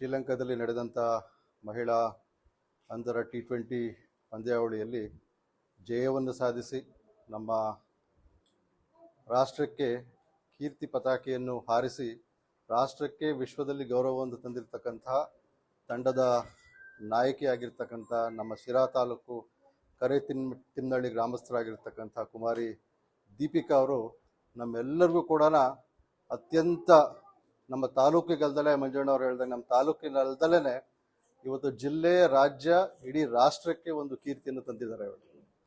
ಶ್ರೀಲಂಕಾದಲ್ಲಿ ನಡೆದಂಥ ಮಹಿಳಾ ಅಂಧರ ಟಿ ಟ್ವೆಂಟಿ ಪಂದ್ಯಾವಳಿಯಲ್ಲಿ ಜಯವನ್ನು ಸಾಧಿಸಿ ನಮ್ಮ ರಾಷ್ಟ್ರಕ್ಕೆ ಕೀರ್ತಿ ಪತಾಕೆಯನ್ನು ಹಾರಿಸಿ ರಾಷ್ಟ್ರಕ್ಕೆ ವಿಶ್ವದಲ್ಲಿ ಗೌರವವನ್ನು ತಂದಿರತಕ್ಕಂತಹ ತಂಡದ ನಾಯಕಿಯಾಗಿರ್ತಕ್ಕಂಥ ನಮ್ಮ ಶಿರಾ ತಾಲೂಕು ಕರೆ ತಿನ್ ತಿನ್ನಳ್ಳಿ ಗ್ರಾಮಸ್ಥರಾಗಿರ್ತಕ್ಕಂಥ ಕುಮಾರಿ ದೀಪಿಕಾ ಅವರು ನಮ್ಮೆಲ್ಲರಿಗೂ ಕೂಡ ಅತ್ಯಂತ ನಮ್ಮ ತಾಲೂಕಿಗಲ್ದಲೇ ಮಂಜಣ್ಣವ್ರು ಹೇಳ್ದಂಗೆ ನಮ್ಮ ತಾಲೂಕಿನಲ್ದಲೇ ಇವತ್ತು ಜಿಲ್ಲೆ, ರಾಜ್ಯ, ಇಡೀ ರಾಷ್ಟ್ರಕ್ಕೆ ಒಂದು ಕೀರ್ತಿಯನ್ನು ತಂದಿದ್ದಾರೆ ಅವರು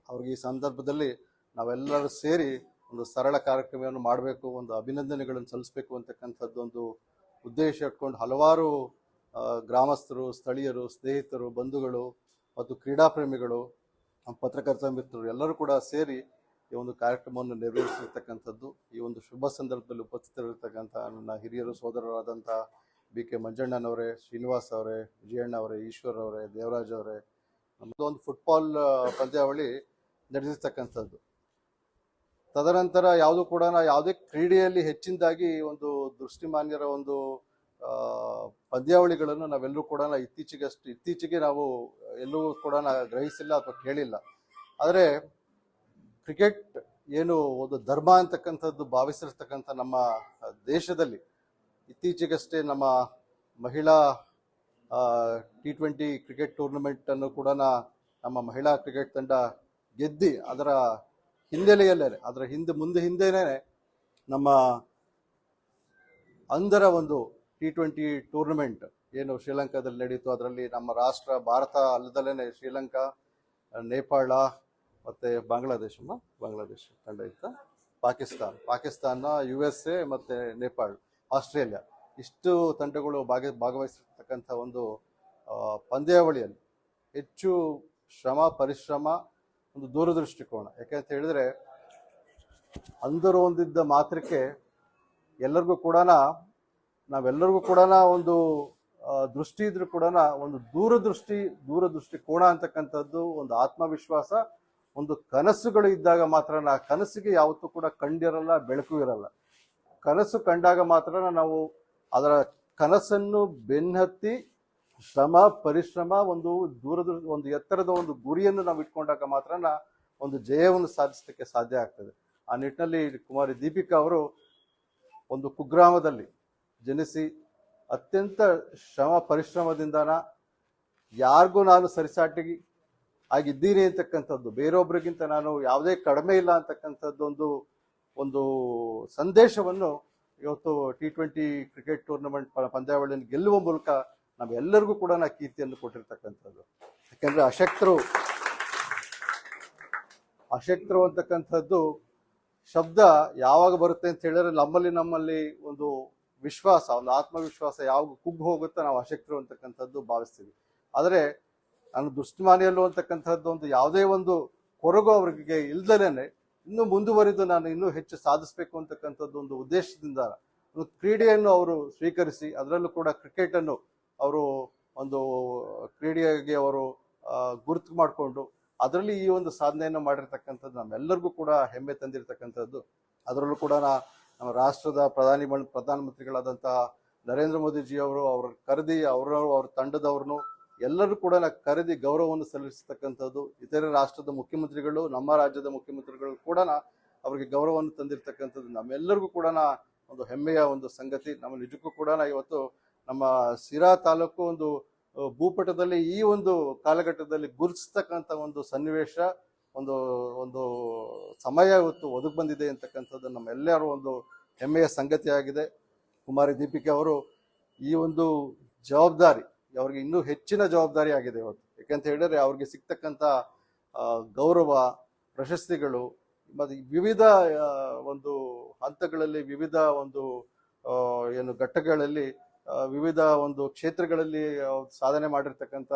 ಅವ್ರಿಗೆ ಈ ಸಂದರ್ಭದಲ್ಲಿ ನಾವೆಲ್ಲರೂ ಸೇರಿ ಒಂದು ಸರಳ ಕಾರ್ಯಕ್ರಮವನ್ನು ಮಾಡಬೇಕು, ಒಂದು ಅಭಿನಂದನೆಗಳನ್ನು ಸಲ್ಲಿಸಬೇಕು ಅಂತಕ್ಕಂಥದ್ದು ಒಂದು ಉದ್ದೇಶ ಇಟ್ಕೊಂಡು ಹಲವಾರು ಗ್ರಾಮಸ್ಥರು, ಸ್ಥಳೀಯರು, ಸ್ನೇಹಿತರು, ಬಂಧುಗಳು ಮತ್ತು ಕ್ರೀಡಾಪ್ರೇಮಿಗಳು ಪತ್ರಕರ್ತ ಮಿತ್ರರು ಎಲ್ಲರೂ ಕೂಡ ಸೇರಿ ಈ ಒಂದು ಕಾರ್ಯಕ್ರಮವನ್ನು ನೆರವೇರಿಸಿರ್ತಕ್ಕಂಥದ್ದು, ಈ ಒಂದು ಶುಭ ಸಂದರ್ಭದಲ್ಲಿ ಉಪಸ್ಥಿತರಿರ್ತಕ್ಕಂಥ ನನ್ನ ಹಿರಿಯರು ಸೋದರರಾದಂಥ ಬಿ ಕೆ ಮಂಜಣ್ಣನವರೇ, ಶ್ರೀನಿವಾಸ್ ಅವರೇ, ವಿಜಯಣ್ಣ ಅವರೇ, ಈಶ್ವರ್ ಅವರೇ, ದೇವರಾಜ್ ಅವರೇ ನಮ್ಮದು ಒಂದು ಫುಟ್ಬಾಲ್ ಪಂದ್ಯಾವಳಿ ನಡೆಸಿರ್ತಕ್ಕಂಥದ್ದು. ತದನಂತರ ಯಾವುದು ಕೂಡ ಯಾವುದೇ ಕ್ರೀಡೆಯಲ್ಲಿ ಹೆಚ್ಚಿನದಾಗಿ ಒಂದು ದೃಷ್ಟಿಮಾನ್ಯರ ಒಂದು ಪಂದ್ಯಾವಳಿಗಳನ್ನು ನಾವೆಲ್ಲರೂ ಕೂಡ ಇತ್ತೀಚೆಗಷ್ಟು, ಇತ್ತೀಚೆಗೆ ನಾವು ಎಲ್ಲೂ ಕೂಡ ಗ್ರಹಿಸಿಲ್ಲ ಅಥವಾ ಕೇಳಿಲ್ಲ. ಆದರೆ ಕ್ರಿಕೆಟ್ ಏನು ಒಂದು ಧರ್ಮ ಅಂತಕ್ಕಂಥದ್ದು ಭಾವಿಸಿರ್ತಕ್ಕಂಥ ನಮ್ಮ ದೇಶದಲ್ಲಿ ಇತ್ತೀಚೆಗಷ್ಟೇ ನಮ್ಮ ಮಹಿಳಾ ಟಿ ಟ್ವೆಂಟಿ ಕ್ರಿಕೆಟ್ ಟೂರ್ನಮೆಂಟ್ ಅನ್ನು ಕೂಡ ನಮ್ಮ ಮಹಿಳಾ ಕ್ರಿಕೆಟ್ ತಂಡ ಗೆದ್ದಿ ಅದರ ಹಿನ್ನೆಲೆಯಲ್ಲೇ ಅದರ ಹಿಂದೆ ಮುಂದೆ ಹಿಂದೆನೇ ನಮ್ಮ ಅಂಧರ ಒಂದು ಟಿ ಟ್ವೆಂಟಿ ಟೂರ್ನಮೆಂಟ್ ಏನು ಶ್ರೀಲಂಕಾದಲ್ಲಿ ನಡೀತು. ಅದರಲ್ಲಿ ನಮ್ಮ ರಾಷ್ಟ್ರ, ಭಾರತ ಅಲ್ಲದಲ್ಲೇ ಶ್ರೀಲಂಕಾ, ನೇಪಾಳ ಮತ್ತು ಬಾಂಗ್ಲಾದೇಶ? ಬಾಂಗ್ಲಾದೇಶ ತಂಡ ಇತ್ತ. Pakistan. Pakistan U S A ಮತ್ತು ನೇಪಾಳ್, ಆಸ್ಟ್ರೇಲಿಯಾ. ಇಷ್ಟು ತಂಡಗಳು ಭಾಗ, ಭಾಗವಹಿಸಿರ್ತಕ್ಕಂಥ ಒಂದು ಪಂದ್ಯಾವಳಿಯಲ್ಲಿ ಹೆಚ್ಚು ಶ್ರಮ, ಪರಿಶ್ರಮ, ಒಂದು ದೂರದೃಷ್ಟಿಕೋನ. ಯಾಕೆಂತ ಹೇಳಿದ್ರೆ ಅಂಧರು ಒಂದಿದ್ದ ಮಾತ್ರಕ್ಕೆ ಎಲ್ಲರಿಗೂ ಕೂಡ ನಾವೆಲ್ಲರಿಗೂ ಕೂಡ ಒಂದು ದೃಷ್ಟಿ ಇದ್ರೂ ಕೂಡ ಒಂದು ದೂರದೃಷ್ಟಿ ದೂರದೃಷ್ಟಿ ಕೋಣ ಅಂತಕ್ಕಂಥದ್ದು ಒಂದು ಆತ್ಮವಿಶ್ವಾಸ ಒಂದು ಕನಸುಗಳು ಇದ್ದಾಗ ಮಾತ್ರ ಆ ಕನಸಿಗೆ ಯಾವತ್ತೂ ಕೂಡ ಕಂಡಿರಲ್ಲ, ಬೆಳಕು ಇರಲ್ಲ. ಕನಸು ಕಂಡಾಗ ಮಾತ್ರ ನಾವು ಅದರ ಕನಸನ್ನು ಬೆನ್ನತ್ತಿ ಶ್ರಮ, ಪರಿಶ್ರಮ, ಒಂದು ದೂರದ, ಒಂದು ಎತ್ತರದ ಒಂದು ಗುರಿಯನ್ನು ನಾವು ಇಟ್ಕೊಂಡಾಗ ಮಾತ್ರ ಒಂದು ಜಯವನ್ನು ಸಾಧಿಸಲಿಕ್ಕೆ ಸಾಧ್ಯ ಆಗ್ತದೆ. ಆ ನಿಟ್ಟಿನಲ್ಲಿ ಕುಮಾರಿ ದೀಪಿಕಾ ಅವರು ಒಂದು ಕುಗ್ರಾಮದಲ್ಲಿ ಜನಿಸಿ ಅತ್ಯಂತ ಶ್ರಮ, ಪರಿಶ್ರಮದಿಂದನ ಯಾರಿಗೂ ನಾನು ಸರಿಸಾಟಿಗೆ ಆಗಿದ್ದೀನಿ ಅಂತಕ್ಕಂಥದ್ದು. ಬೇರೊಬ್ಬರಿಗಿಂತ ನಾನು ಯಾವುದೇ ಕಡಿಮೆ ಇಲ್ಲ ಅಂತಕ್ಕಂಥದ್ದು ಒಂದು ಒಂದು ಸಂದೇಶವನ್ನು ಇವತ್ತು ಟಿ ಟ್ವೆಂಟಿ ಕ್ರಿಕೆಟ್ ಟೂರ್ನಮೆಂಟ್ ಪಂದ್ಯಾವಳಿಯನ್ನು ಗೆಲ್ಲುವ ಮೂಲಕ ನಾವೆಲ್ಲರಿಗೂ ಕೂಡ ನಾ ಕೀರ್ತಿಯನ್ನು ಕೊಟ್ಟಿರ್ತಕ್ಕಂಥದ್ದು. ಯಾಕೆಂದ್ರೆ ಅಶಕ್ತರು ಅಶಕ್ತರು ಅಂತಕ್ಕಂಥದ್ದು ಶಬ್ದ ಯಾವಾಗ ಬರುತ್ತೆ ಅಂತ ಹೇಳಿದ್ರೆ ನಮ್ಮಲ್ಲಿ ನಮ್ಮಲ್ಲಿ ಒಂದು ವಿಶ್ವಾಸ, ಒಂದು ಆತ್ಮವಿಶ್ವಾಸ ಯಾವಾಗ ಕುಗ್ಗು ಹೋಗುತ್ತೋ ನಾವು ಅಶಕ್ತರು ಅಂತಕ್ಕಂಥದ್ದು ಭಾವಿಸ್ತೀವಿ. ಆದರೆ ನಾನು ದುಷ್ಟಮಾನೆಯಲ್ಲೋ ಅಂತಕ್ಕಂಥದ್ದು ಒಂದು ಯಾವುದೇ ಒಂದು ಕೊರಗು ಅವರಿಗೆ ಇಲ್ದಲೇನೆ ಇನ್ನೂ ಮುಂದುವರಿದು ನಾನು ಇನ್ನೂ ಹೆಚ್ಚು ಸಾಧಿಸಬೇಕು ಅಂತಕ್ಕಂಥದ್ದು ಒಂದು ಉದ್ದೇಶದಿಂದ ಒಂದು ಕ್ರೀಡೆಯನ್ನು ಅವರು ಸ್ವೀಕರಿಸಿ, ಅದರಲ್ಲೂ ಕೂಡ ಕ್ರಿಕೆಟನ್ನು ಅವರು ಒಂದು ಕ್ರೀಡೆಗೆ ಅವರು ಗುರುತು ಮಾಡಿಕೊಂಡು ಅದರಲ್ಲಿ ಈ ಒಂದು ಸಾಧನೆಯನ್ನು ಮಾಡಿರ್ತಕ್ಕಂಥದ್ದು ನಮ್ಮೆಲ್ಲರಿಗೂ ಕೂಡ ಹೆಮ್ಮೆ ತಂದಿರತಕ್ಕಂಥದ್ದು. ಅದರಲ್ಲೂ ಕೂಡ ನಾ- ನಮ್ಮ ರಾಷ್ಟ್ರದ ಪ್ರಧಾನಿ ಪ್ರಧಾನಮಂತ್ರಿಗಳಾದಂತಹ ನರೇಂದ್ರ ಮೋದಿಜಿ ಅವರು ಅವ್ರ ಕರೆದಿ, ಅವರು, ಅವ್ರ ತಂಡದವ್ರನ್ನು ಎಲ್ಲರೂ ಕೂಡ ಕರೆದಿ ಗೌರವವನ್ನು ಸಲ್ಲಿಸತಕ್ಕಂಥದ್ದು, ಇತರೆ ರಾಷ್ಟ್ರದ ಮುಖ್ಯಮಂತ್ರಿಗಳು, ನಮ್ಮ ರಾಜ್ಯದ ಮುಖ್ಯಮಂತ್ರಿಗಳು ಕೂಡ ಅವರಿಗೆ ಗೌರವವನ್ನು ತಂದಿರತಕ್ಕಂಥದ್ದು. ನಮ್ಮೆಲ್ಲರಿಗೂ ಕೂಡ ಒಂದು ಹೆಮ್ಮೆಯ ಒಂದು ಸಂಗತಿ. ನಮ್ಮ ನಿಜಕ್ಕೂ ಕೂಡ ಇವತ್ತು ನಮ್ಮ ಸಿರಾ ತಾಲೂಕು ಒಂದು ಭೂಪಟದಲ್ಲಿ ಈ ಒಂದು ಕಾಲಘಟ್ಟದಲ್ಲಿ ಗುರುತಿಸ್ತಕ್ಕಂಥ ಒಂದು ಸನ್ನಿವೇಶ, ಒಂದು ಒಂದು ಸಮಯ ಇವತ್ತು ಒದಗಿ ಬಂದಿದೆ ಅಂತಕ್ಕಂಥದ್ದು ನಮ್ಮೆಲ್ಲರ ಒಂದು ಹೆಮ್ಮೆಯ ಸಂಗತಿಯಾಗಿದೆ. ಕುಮಾರಿ ದೀಪಿಕೆ ಅವರು ಈ ಒಂದು ಜವಾಬ್ದಾರಿ ಅವ್ರಿಗೆ ಇನ್ನೂ ಹೆಚ್ಚಿನ ಜವಾಬ್ದಾರಿ ಆಗಿದೆ ಇವತ್ತು. ಯಾಕಂತ ಹೇಳಿದ್ರೆ ಅವ್ರಿಗೆ ಸಿಗ್ತಕ್ಕಂಥ ಗೌರವ, ಪ್ರಶಸ್ತಿಗಳು, ಮತ್ತು ವಿವಿಧ ಒಂದು ಹಂತಗಳಲ್ಲಿ ವಿವಿಧ ಒಂದು ಏನು ಘಟ್ಟಗಳಲ್ಲಿ ವಿವಿಧ ಒಂದು ಕ್ಷೇತ್ರಗಳಲ್ಲಿ ಸಾಧನೆ ಮಾಡಿರ್ತಕ್ಕಂಥ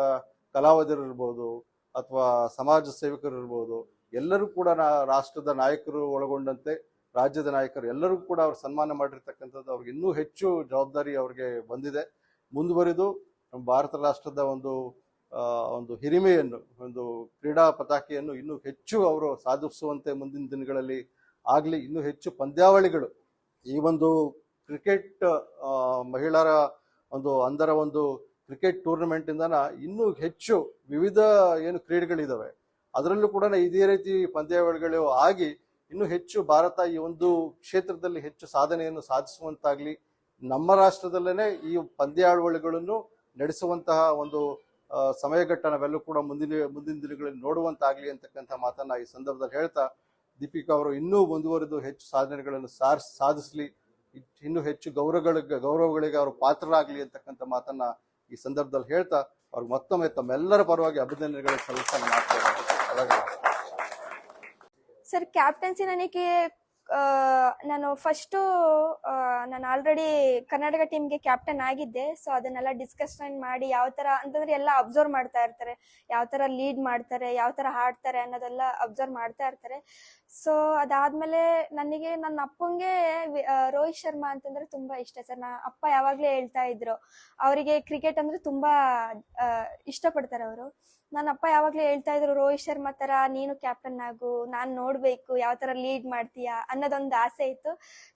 ಕಲಾವಿದರು ಇರ್ಬೋದು ಅಥವಾ ಸಮಾಜ ಸೇವಕರು ಇರ್ಬೋದು, ಎಲ್ಲರೂ ಕೂಡ ನಾ- ರಾಷ್ಟ್ರದ ನಾಯಕರು ಒಳಗೊಂಡಂತೆ ರಾಜ್ಯದ ನಾಯಕರು ಎಲ್ಲರೂ ಕೂಡ ಅವ್ರು ಸನ್ಮಾನ ಮಾಡಿರ್ತಕ್ಕಂಥದ್ದು ಅವ್ರಿಗೆ ಇನ್ನೂ ಹೆಚ್ಚು ಜವಾಬ್ದಾರಿ ಅವ್ರಿಗೆ ಬಂದಿದೆ. ಮುಂದುವರಿದು ನಮ್ಮ ಭಾರತ ರಾಷ್ಟ್ರದ ಒಂದು ಒಂದು ಹಿರಿಮೆಯನ್ನು, ಒಂದು ಕ್ರೀಡಾ ಪತಾಕೆಯನ್ನು ಇನ್ನೂ ಹೆಚ್ಚು ಅವರು ಸಾಧಿಸುವಂತೆ ಮುಂದಿನ ದಿನಗಳಲ್ಲಿ ಆಗಲಿ, ಇನ್ನೂ ಹೆಚ್ಚು ಪಂದ್ಯಾವಳಿಗಳು. ಈ ಒಂದು ಕ್ರಿಕೆಟ್ ಮಹಿಳೆಯರ ಒಂದು ಅಂದರ ಒಂದು ಕ್ರಿಕೆಟ್ ಟೂರ್ನಮೆಂಟ್ ಇಂದನ ಇನ್ನೂ ಹೆಚ್ಚು ವಿವಿಧ ಏನು ಕ್ರೀಡೆಗಳಿದ್ದಾವೆ ಅದರಲ್ಲೂ ಕೂಡ ಇದೇ ರೀತಿ ಪಂದ್ಯಾವಳಿಗಳು ಆಗಿ ಇನ್ನೂ ಹೆಚ್ಚು ಭಾರತ ಈ ಒಂದು ಕ್ಷೇತ್ರದಲ್ಲಿ ಹೆಚ್ಚು ಸಾಧನೆಯನ್ನು ಸಾಧಿಸುವಂತಾಗಲಿ ನಮ್ಮ ರಾಷ್ಟ್ರದಲ್ಲೇ ಈ ಪಂದ್ಯಾವಳಿಗಳನ್ನು ನಡೆಸುವಂತಹ ಒಂದು ಸಮಯ ಸಮಯಘಟ್ಟ ನಾವೆಲ್ಲೂ ಕೂಡ ಮುಂದಿನ ಮುಂದಿನ ದಿನಗಳಲ್ಲಿ ನೋಡುವಂತಾಗಲಿ ಅಂತಕ್ಕಂಥ ಮಾತನ್ನು ಈ ಸಂದರ್ಭದಲ್ಲಿ ಹೇಳ್ತಾ, ದೀಪಿಕಾ ಅವರು ಇನ್ನೂ ಮುಂದುವರೆದು ಹೆಚ್ಚು ಸಾಧನೆಗಳನ್ನು ಸಾರ್, ಸಾಧಿಸಲಿ ಇನ್ನೂ ಹೆಚ್ಚು ಗೌರವಗಳಿಗೆ ಗೌರವಗಳಿಗೆ ಅವರು ಪಾತ್ರರಾಗಲಿ ಅಂತಕ್ಕಂಥ ಮಾತನ್ನ ಈ ಸಂದರ್ಭದಲ್ಲಿ ಹೇಳ್ತಾ, ಅವ್ರಿಗೆ ಮತ್ತೊಮ್ಮೆ ತಮ್ಮೆಲ್ಲರ ಪರವಾಗಿ ಅಭಿನಂದನೆಗಳನ್ನು ಸಲ್ಲಿಸಲು ಮಾಡ್ತಾರೆ ಸರ್, ಕ್ಯಾಪ್ಟನ್ಸಿ ನನಗೆ ನಾನು ಫಸ್ಟು ನಾನು ಆಲ್ರೆಡಿ ಕರ್ನಾಟಕ ಟೀಮ್ಗೆ ಕ್ಯಾಪ್ಟನ್ ಆಗಿದ್ದೆ. ಸೊ ಅದನ್ನೆಲ್ಲ ಡಿಸ್ಕಷನ್ ಮಾಡಿ ಯಾವ ಥರ ಅಂತಂದ್ರೆ ಎಲ್ಲ ಅಬ್ಸರ್ವ್ ಮಾಡ್ತಾ ಇರ್ತಾರೆ. ಯಾವ ಥರ ಲೀಡ್ ಮಾಡ್ತಾರೆ, ಯಾವ ಥರ ಹಾಡ್ತಾರೆ ಅನ್ನೋದೆಲ್ಲ ಅಬ್ಸರ್ವ್ ಮಾಡ್ತಾ ಇರ್ತಾರೆ. ಸೊ ಅದಾದ್ಮೇಲೆ ನನಗೆ, ನನ್ನ ಅಪ್ಪಂಗೆ ರೋಹಿತ್ ಶರ್ಮಾ ಅಂತಂದ್ರೆ ತುಂಬಾ ಇಷ್ಟ ಸರ್. ನಾ, ಅಪ್ಪ ಯಾವಾಗಲೇ ಹೇಳ್ತಾ ಇದ್ರು, ಅವರಿಗೆ ಕ್ರಿಕೆಟ್ ಅಂದ್ರೆ ತುಂಬಾ ಇಷ್ಟಪಡ್ತಾರೆ ಅವರು. ನನ್ನ ಅಪ್ಪ ಯಾವಾಗಲೂ ಹೇಳ್ತಾ ಇದ್ರು, ರೋಹಿತ್ ಶರ್ಮಾ ತರ ನೀನು ಕ್ಯಾಪ್ಟನ್ ಆಗು, ನಾನು ನೋಡ್ಬೇಕು, ಯಾವ ತರ ಲೀಡ್ ಮಾಡ್ತೀಯಾ? ಅನ್ನೋದೊಂದು ಆಸೆ ಇತ್ತು.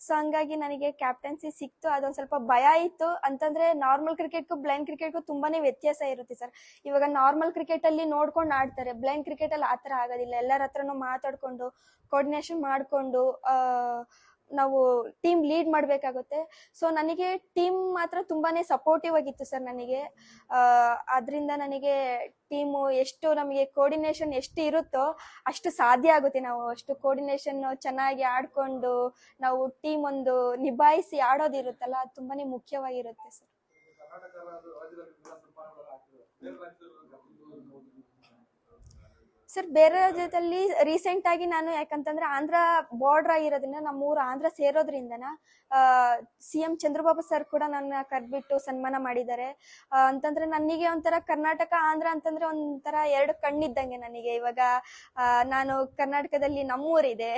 ಸೊ ಹಂಗಾಗಿ ನನಗೆ ಕ್ಯಾಪ್ಟನ್ಸಿ ಸಿಕ್ತು. ಅದೊಂದು ಸ್ವಲ್ಪ ಭಯ ಇತ್ತು. ಅಂತಂದ್ರೆ ನಾರ್ಮಲ್ ಕ್ರಿಕೆಟ್ಗೂ ಬ್ಲೈಂಡ್ ಕ್ರಿಕೆಟ್ಗೂ ತುಂಬಾನೇ ವ್ಯತ್ಯಾಸ ಇರುತ್ತೆ ಸರ್ ಇವಾಗ ನಾರ್ಮಲ್ ಕ್ರಿಕೆಟ್ ಅಲ್ಲಿ ನೋಡ್ಕೊಂಡು ಆಡ್ತಾರೆ. ಬ್ಲೈಂಡ್ ಕ್ರಿಕೆಟ್ ಅಲ್ಲಿ ಆತರ ಆಗೋದಿಲ್ಲ. ಎಲ್ಲರ ಹತ್ರನು ಮಾತಾಡ್ಕೊಂಡು ಕೋರ್ಡಿನೇಷನ್ ಮಾಡ್ಕೊಂಡು ನಾವು ಟೀಮ್ ಲೀಡ್ ಮಾಡಬೇಕಾಗುತ್ತೆ. ಸೊ ನನಗೆ ಟೀಮ್ ಮಾತ್ರ ತುಂಬಾನೇ ಸಪೋರ್ಟಿವ್ ಆಗಿತ್ತು ಸರ್ ನನಗೆ. ಅದರಿಂದ ನನಗೆ ಟೀಮು ಎಷ್ಟು ನಮಗೆ ಕೋರ್ಡಿನೇಷನ್ ಎಷ್ಟು ಇರುತ್ತೋ ಅಷ್ಟು ಸಾಧ್ಯ ಆಗುತ್ತೆ. ನಾವು ಅಷ್ಟು ಕೋರ್ಡಿನೇಷನ್ ಚೆನ್ನಾಗಿ ಆಡ್ಕೊಂಡು ನಾವು ಟೀಮ್ ಒಂದು ನಿಭಾಯಿಸಿ ಆಡೋದಿರುತ್ತಲ್ಲ ಅದು ತುಂಬಾನೇ ಮುಖ್ಯವಾಗಿರುತ್ತೆ ಸರ್ ಸರ್ ಬೇರೆ ರಾಜ್ಯದಲ್ಲಿ ರೀಸೆಂಟ್ ಆಗಿ ನಾನು ಯಾಕಂತಂದ್ರೆ ಆಂಧ್ರ ಬಾರ್ಡರ್ ಆಗಿರೋದ್ರಿಂದ ನಮ್ಮೂರು ಆಂಧ್ರ ಸೇರೋದ್ರಿಂದನ ಸಿ ಎಂ ಚಂದ್ರಬಾಬು ಸರ್ ಕೂಡ ನನ್ನ ಕರೆದ್ಬಿಟ್ಟು ಸನ್ಮಾನ ಮಾಡಿದ್ದಾರೆ. ಅಂತಂದ್ರೆ ನನಗೆ ಒಂಥರ ಕರ್ನಾಟಕ, ಆಂಧ್ರ ಅಂತಂದ್ರೆ ಒಂಥರ ಎರಡು ಕಣ್ಣಿದ್ದಂಗೆ ನನಗೆ. ಇವಾಗ ನಾನು ಕರ್ನಾಟಕದಲ್ಲಿ ನಮ್ಮೂರಿದೆ.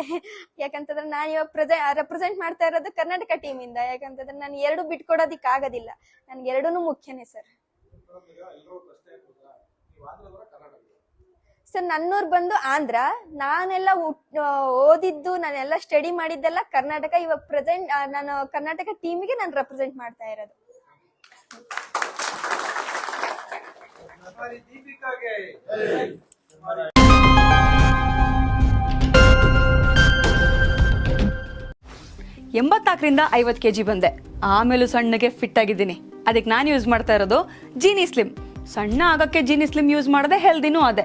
ಯಾಕಂತಂದ್ರೆ ನಾನು ಇವಾಗ ಪ್ರೆಸೆ ರೆಪ್ರೆಸೆಂಟ್ ಮಾಡ್ತಾ ಇರೋದು ಕರ್ನಾಟಕ ಟೀಮಿಂದ ಯಾಕಂತಂದ್ರೆ ನಾನು ಎರಡು ಬಿಟ್ಕೊಡೋದಿಕ್ ಆಗೋದಿಲ್ಲ ನನ್ಗೆ ಎರಡೂ ಮುಖ್ಯನೇ ಸರ್ ಸರ್ ನನ್ನೂರ್ ಬಂದು ಆಂಧ್ರ, ನಾನೆಲ್ಲ ಓದಿದ್ದು, ನಾನೆಲ್ಲ ಸ್ಟಡಿ ಮಾಡಿದ್ದೆಲ್ಲ ಕರ್ನಾಟಕ. ಇವಾಗ ಪ್ರೆಸೆಂಟ್ ನಾನು ಕರ್ನಾಟಕ ಟೀಮಿಗೆ ನಾನು ರೆಪ್ರೆಸೆಂಟ್ ಮಾಡ್ತಾ ಇರೋದು. ಎಂಬತ್ನಾಲ್ಕರಿಂದ ಐವತ್ತು ಕೆ ಜಿ ಬಂದೆ. ಆಮೇಲೂ ಸಣ್ಣಗೆ ಫಿಟ್ ಆಗಿದ್ದೀನಿ. ಅದಕ್ಕೆ ನಾನು ಯೂಸ್ ಮಾಡ್ತಾ ಇರೋದು ಜೀನಿ ಸ್ಲಿಮ್ ಸಣ್ಣ ಆಗೋಕ್ಕೆ ಜೀನಿ ಸ್ಲಿಮ್ ಯೂಸ್ ಮಾಡಿದೆ ಹೆಲ್ದಿನೂ ಅದೇ.